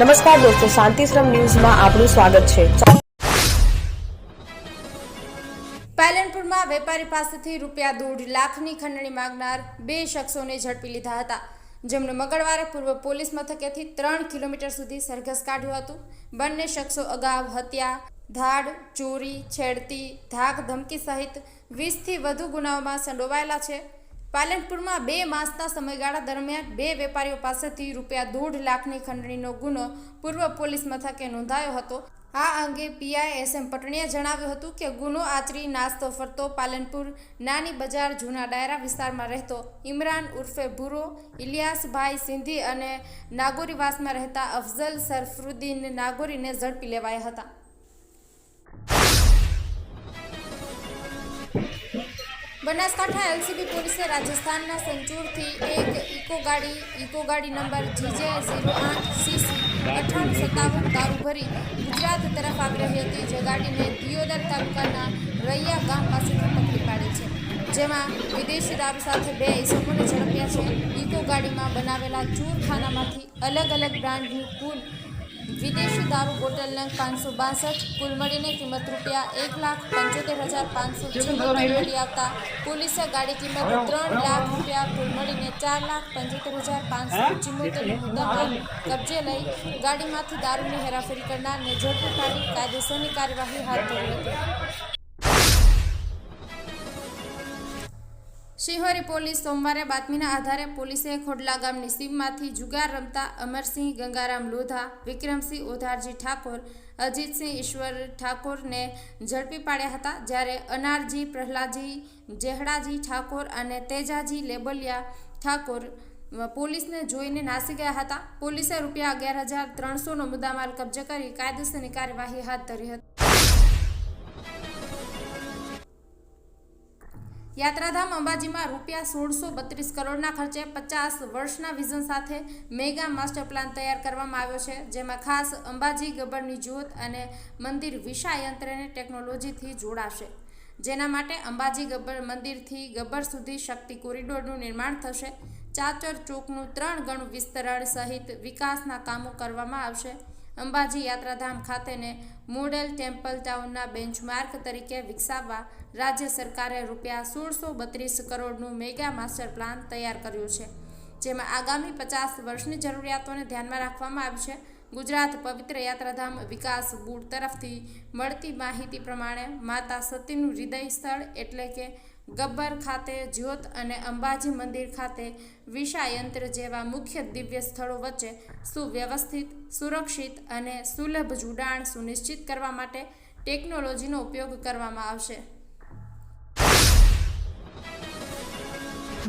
નમસ્કાર દોસ્તો શાંતિશ્રમ ન્યૂઝમાં આપનું સ્વાગત છે. પાલનપુરમાં વેપારી પાસેથી રૂપિયા દોઢ લાખની ખંડણી માંગનાર બે શખ્સોને ઝડપી લીધા હતા. જેમણે મંગળવારે પૂર્વ પોલીસ મથકેથી ત્રણ કિલોમીટર સુધી સરઘસ કાઢ્યું હતું. બંને શખ્સો અગાઉ હત્યા, ધાડ, ચોરી, છેડતી ધાક ધમકી સહિત વીસથી વધુ ગુનાઓમાં સંડોવાયેલા છે. પાલનપુરમાં બે માસના સમયગાળા દરમિયાન બે વેપારીઓ પાસેથી રૂપિયા દોઢ લાખની ખંડણીનો ગુનો પૂર્વ પોલીસ મથકે નોંધાયો હતો. આ અંગે પીઆઈ એસ એમ પટણીએ જણાવ્યું હતું કે ગુનો આચરી નાસ્તો ફરતો પાલનપુર નાની બજાર જૂના ડાયરા વિસ્તારમાં રહેતો ઇમરાન ઉર્ફે ભૂરો, ઇલિયાસભાઈ સિંધી અને નાગોરીવાસમાં રહેતા અફઝલ સરફરુદ્દીન નાગોરીને ઝડપી લેવાયા હતા. બનાસકાંઠા એલસીબી પોલીસે રાજસ્થાનના સંચૂરથી એક ઇકો ગાડી ઇકો ગાડી નંબર જીજે ઝીરો આઠ સીસી અઠાણું સત્તાવન દારૂ ભરી ગુજરાત તરફ આવી રહી હતી. જે ગાડીને દિયોદર તાલુકાના રૈયા ગામ પાસેથી પકડી પાડી છે. જેમાં વિદેશી દારૂ સાથે બે ઇસમોને ઝડપ્યા છે. ઇકો ગાડીમાં બનાવેલા ચૂરખાનામાંથી અલગ અલગ બ્રાન્ડની કુલ વિદેશી દારૂ બોટલને પાંચસો બાસઠ, કુલ મળીને કિંમત રૂપિયા એક લાખ પંચોતેર હજાર પાંચસો મળી આવતા. પોલીસે ગાડી કિંમત ત્રણ લાખ રૂપિયા, કુલ મળીને ચાર લાખ પંચોતેર હજાર પાંચસો ચુમ્મોતેર મુદ્દામાં કબજે લઈ ગાડીમાંથી દારૂની હેરાફેરી કરનારને ઝડપી કાઢી કાયદેસરની કાર્યવાહી હાથ ધરી હતી. શિહોરી પોલીસ સોમવારે બાતમીના આધારે પોલીસે ખોડલા ગામની સીમમાંથી જુગાર રમતા અમરસિંહ ગંગારામ લોધા, વિક્રમસિંહ ઓધારજી ઠાકોર, અજીતસિંહ ઈશ્વર ઠાકોરને ઝડપી પાડ્યા હતા, જ્યારે અનારજી, પ્રહલાદજી, જેહડાજી ઠાકોર અને તેજાજી લેબલિયા ઠાકોર પોલીસને જોઈને નાસી ગયા હતા. પોલીસે રૂપિયા અગિયાર હજાર ત્રણસોનો મુદ્દામાલ કબજે કરી કાયદેસરની કાર્યવાહી હાથ ધરી હતી. યાત્રાધામ અંબાજીમાં રૂપિયા સોળસો બત્રીસ કરોડના ખર્ચે પચાસ વર્ષના વિઝન સાથે મેગા માસ્ટર પ્લાન તૈયાર કરવામાં આવ્યો છે, જેમાં ખાસ અંબાજી ગબ્બરની જ્યોત અને મંદિર વિશા યંત્રને ટેકનોલોજીથી જોડાશે. જેના માટે અંબાજી ગબ્બર મંદિરથી ગબ્બર સુધી શક્તિ કોરિડોરનું નિર્માણ થશે. ચાચર ચોકનું ત્રણ ગણું વિસ્તરણ સહિત વિકાસના કામો કરવામાં આવશે. અંબાજી યાત્રાધામ ખાતેને મોડેલ ટેમ્પલ ટાઉનના બેન્ચમાર્ક તરીકે વિકસાવવા રાજ્ય સરકારે રૂપિયા સોળસો બત્રીસ કરોડનું મેગા માસ્ટર પ્લાન તૈયાર કર્યું છે. જેમાં આગામી પચાસ વર્ષની જરૂરિયાતોને ધ્યાનમાં રાખવામાં આવી છે. ગુજરાત પવિત્ર યાત્રાધામ વિકાસ બોર્ડ તરફથી મળતી માહિતી પ્રમાણે માતા સતીનું હૃદય સ્થળ એટલે કે ગબ્બર ખાતે, જ્યોત અને અંબાજી મંદિર ખાતે વિષાયંત્ર જેવા મુખ્ય દિવ્ય સ્થળો વચ્ચે સુવ્યવસ્થિત, સુરક્ષિત અને સુલભ જોડાણ સુનિશ્ચિત કરવા માટે ટેકનોલોજીનો ઉપયોગ કરવામાં આવશે.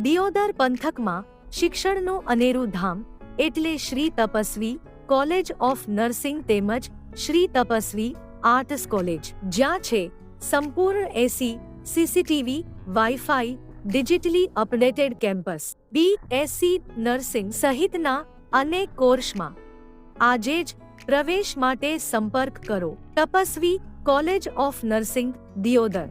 દિયોદર પંથકમાં શિક્ષણનું અનેરું ધામ એટલે Shri Tapasvi college of nursing તેમજ શ્રી તપસ્વી આર્ટ્સ કોલેજ, જ્યાં છે સંપૂર્ણ AC, CCTV WiFi digitally updated campus BSc nursing સહિતના અનેક કોર્સમાં આજે જ પ્રવેશ માટે સંપર્ક કરો. Tapasvi college of nursing Deodar.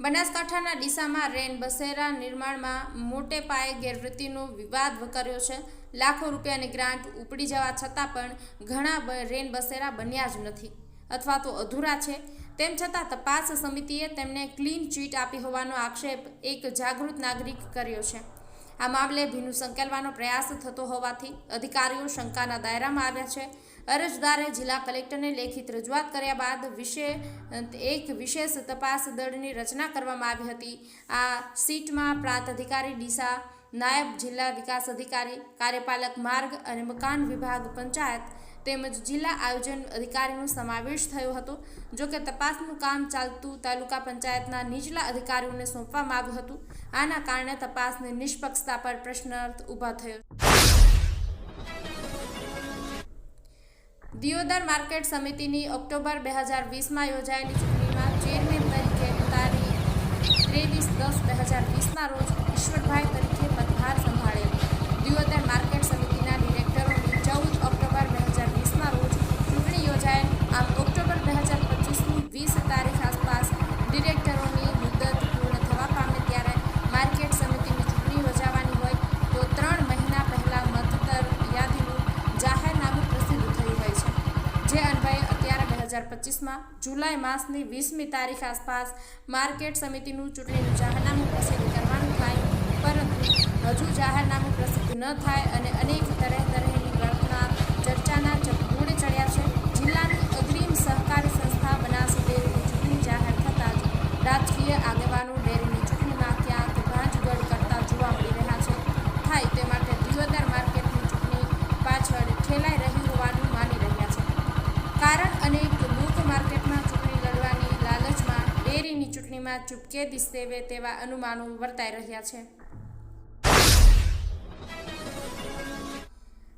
બનાસકાંઠાના ડીસામાં રેન બસેરા નિર્માણમાં મોટે પાયે ગેરવૃત્તિનો વિવાદ વકર્યો છે. લાખો રૂપિયાની ગ્રાન્ટ ઉપડી જવા છતાં પણ ઘણા રેન બસેરા બન્યા જ નથી. અથવા તો અધૂરા છે. તેમ છતાં તપાસ સમિતિએ તેમને ક્લીન ચીટ આપી હોવાનો આક્ષેપ એક જાગૃત નાગરિક કર્યો છે. આ મામલે ભીનું સંકેલવાનો પ્રયાસ થતો હોવાથી અધિકારીઓ શંકાના દાયરામાં આવ્યા છે. અરજદારે જિલ્લા કલેક્ટરને લેખિત રજૂઆત કર્યા બાદ વિશે, એક વિશેષ તપાસ દળની રચના કરવામાં આવી હતી. આ સીટમાં પ્રાંત અધિકારી ડીસા, નાયબ જિલ્લા વિકાસ અધિકારી, કાર્યપાલક માર્ગ અને મકાન વિભાગ પંચાયત તેમજ જિલ્લા આયોજન અધિકારીનો સમાવેશ થયો હતો, જો કે તપાસનું કામ ચાલતું તાલુકા પંચાયતના નીચલા અધિકારીઓને સોંપવામાં આવ્યું હતું. આના કારણે તપાસની નિષ્પક્ષતા પર પ્રશ્નાર્થ ઊભા થયો. દિયોદર માર્કેટ સમિતિની ઓક્ટોબર બે હજાર વીસમાં યોજાયેલી ચૂંટણીમાં ચેરમેન તરીકે તારીખ ત્રેવીસ દસ બે હજાર વીસના રોજ ઈશ્વરભાઈ તરીકે પદભાર સંભાળેલ. દિયોદર માર્કેટ સમિતિના પચીસમાં જુલાઈ માસની વીસમી તારીખ આસપાસ માર્કેટ સમિતિનું ચૂંટણીનું જાહેરનામું પ્રસિદ્ધ કરવાનું થાય, પરંતુ હજુ જાહેરનામું પ્રસિદ્ધ ન થાય અને અનેક તરહ તરહની કલ્પના, ચર્ચાના ચપગુડે ચડ્યા છે. જિલ્લાની અગ્રીમ સહકારી સંસ્થા બનાસ ડેરીની ચૂંટણી જાહેર થતાં જ રાજકીય આગેવાનો ડેરીની ચૂંટણીમાં ક્યાંક ભાંજગડ કરતા જોવા મળી રહ્યા છે થાય તે માટે દિયોદર માર્કેટની ચૂંટણી પાછળ ઠેલાઈ રહી હોવાનું માની રહ્યા છે કારણ અનેક લોક માર્કેટમાં ચૂંટણી લડવાની લાલચમાં ડેરીની ચૂંટણીમાં ચૂપકે દિસ્તેવે તેવા અનુમાનો વર્તાઈ રહ્યા છે.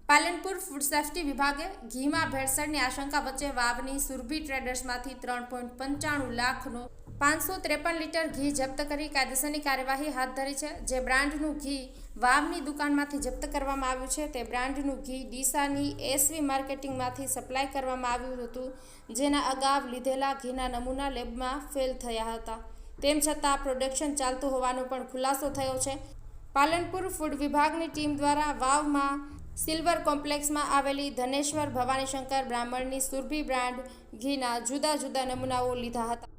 પાલનપુર ફૂડ સેફ્ટી વિભાગે ઘીમાં ભેળસેળની આશંકા વચ્ચે વાવની સુરભી ટ્રેડર્સમાંથી ત્રણ પોઈન્ટ પંચાણું લાખનો પાંચસો ત્રેપન લીટર ઘી જપ્ત કરી કાયદેસરની કાર્યવાહી હાથ ધરી છે. જે બ્રાન્ડનું ઘી વાવની દુકાનમાંથી જપ્ત કરવામાં આવ્યું છે, તે બ્રાન્ડનું ઘી ડીસાની એસવી માર્કેટિંગમાંથી સપ્લાય કરવામાં આવ્યું હતું, જેના અગાઉ લીધેલા ઘીના નમૂના લેબમાં ફેલ થયા હતા. તેમ છતાં પ્રોડક્શન ચાલતું હોવાનો પણ ખુલાસો થયો છે. પાલનપુર ફૂડ વિભાગની ટીમ દ્વારા વાવમાં સિલ્વર કોમ્પ્લેક્સમાં આવેલી ધનેશ્વર ભવાનીશંકર બ્રાહ્મણની સુરભી બ્રાન્ડ ઘીના જુદા જુદા નમૂનાઓ લીધા હતા.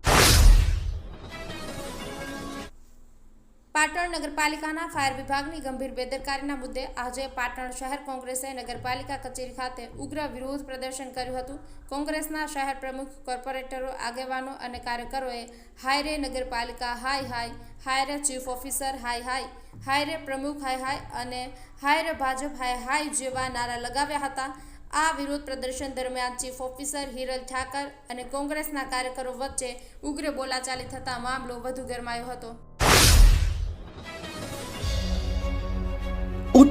પાટણ નગરપાલિકાના ફાયર વિભાગની ગંભીર બેદરકારીના મુદ્દે આજે પાટણ શહેર કોંગ્રેસે નગરપાલિકા કચેરી ખાતે ઉગ્ર વિરોધ પ્રદર્શન કર્યું હતું. કોંગ્રેસના શહેર પ્રમુખ, કોર્પોરેટરો, આગેવાનો અને કાર્યકરોએ હાય રે નગરપાલિકા હાય હાય હાય રે ચીફ ઓફિસર હાય હાય હાય રે પ્રમુખ હાય હાય અને હાય રે ભાજપ હાય હાય જેવા નારા લગાવ્યા હતા. આ વિરોધ પ્રદર્શન દરમિયાન ચીફ ઓફિસર હિરલ ઠાકર અને કોંગ્રેસના કાર્યકરો વચ્ચે ઉગ્ર બોલાચાલી થતા મામલો વધુ ગરમાયો હતો.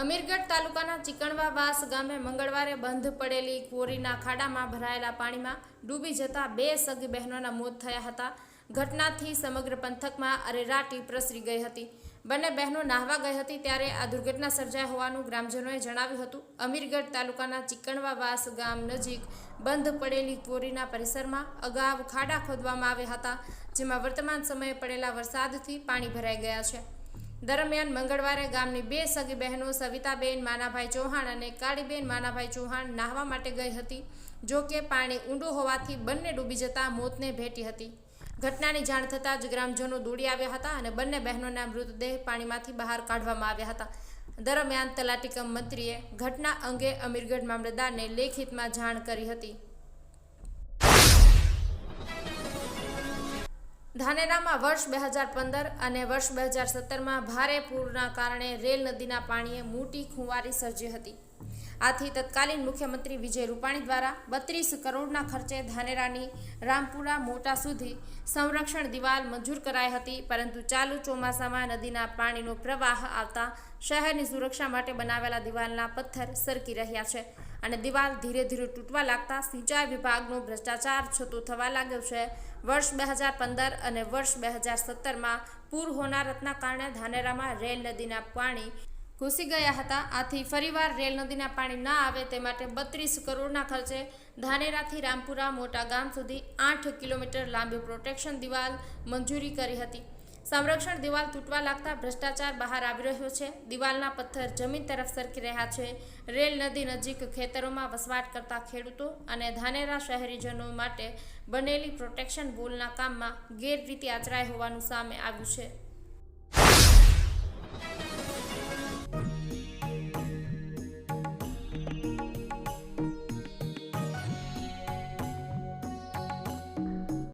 અમીરગઢ તાલુકાના ચિકણવાવાસ ગામે મંગળવારે બંધ પડેલી ક્વોરીના ખાડામાં ભરાયેલા પાણીમાં ડૂબી જતા બે સગી બહેનોના મોત થયા હતા. ઘટનાથી સમગ્ર પંથકમાં અરેરાટી પ્રસરી ગઈ હતી. બંને બહેનો નાહવા ગઈ હતી ત્યારે આ દુર્ઘટના સર્જાઈ હોવાનું ગ્રામજનોએ જણાવ્યું હતું. અમીરગઢ તાલુકાના ચિકણવા વાસ ગામ નજીક બંધ પડેલી ક્વોરીના પરિસરમાં અગાઉ ખાડા ખોદવામાં આવ્યા હતા, જેમાં વર્તમાન સમયે પડેલા વરસાદથી પાણી ભરાઈ ગયા છે. દરમિયાન મંગળવારે ગામની બે સગી બહેનો સવિતાબેન, માનાભાઈ ચૌહાણ અને કાળીબેન, માનાભાઈ ચૌહાણ નાહવા માટે ગઈ હતી, જો કે પાણી ઊંડું હોવાથી બંને ડૂબી જતા મોતને ભેટી હતી. ઘટનાની જાણ થતાં જ ગ્રામજનો દોડી આવ્યા હતા અને બંને બહેનોના મૃતદેહ પાણીમાંથી બહાર કાઢવામાં આવ્યા હતા. દરમિયાન તલાટીકમ મંત્રીએ ઘટના અંગે અમીરગઢ મામલતદારને લેખિતમાં જાણ કરી હતી. ધાનેરામાં વર્ષ બે હજાર પંદર અને વર્ષ બે હજાર સત્તરમાં ભારે પૂરના કારણે રેલ નદીના પાણીએ મોટી ખુંવારી સર્જી હતી. આથી તત્કાલીન મુખ્યમંત્રી વિજય રૂપાણી દ્વારા બત્રીસ કરોડના ખર્ચે ધાનેરાની રામપુરા મોટા સુધી સંરક્ષણ દિવાલ મંજૂર કરાઈ હતી, પરંતુ ચાલુ ચોમાસામાં નદીના પાણીનો પ્રવાહ આવતા શહેરની સુરક્ષા માટે બનાવેલા દિવાલના પથ્થર સરકી રહ્યા છે. અને દિવાલ ધીરે ધીરે તૂટવા લાગતા સિંચાઈ વિભાગનો ભ્રષ્ટાચાર છતો થવા લાગ્યો છે. વર્ષ બે હજાર પંદર અને વર્ષ બે હજાર સત્તરમાં પૂર હોનારતના કારણે ધાનેરામાં રેલ નદીના પાણી ઘૂસી ગયા હતા. આથી ફરીવાર રેલ નદીના પાણી ના આવે તે માટે બત્રીસ કરોડના ખર્ચે ધાનેરાથી રામપુરા મોટા ગામ સુધી આઠ કિલોમીટર લાંબી પ્રોટેક્શન દિવાલ મંજૂરી કરી હતી. સંરક્ષણ દિવાલ તૂટવા લાગતા ભ્રષ્ટાચાર બહાર આવી રહ્યો છે. દિવાલના પથ્થર જમીન તરફ સરકી રહ્યા છે. રેલ નદી નજીક ખેતરોમાં વસવાટ કરતા ખેડૂતો અને ધાનેરા શહેરીજનો માટે બનેલી પ્રોટેક્શન વોલના કામમાં ગેરરીતિ આચરાઈ હોવાનું સામે આવ્યું છે.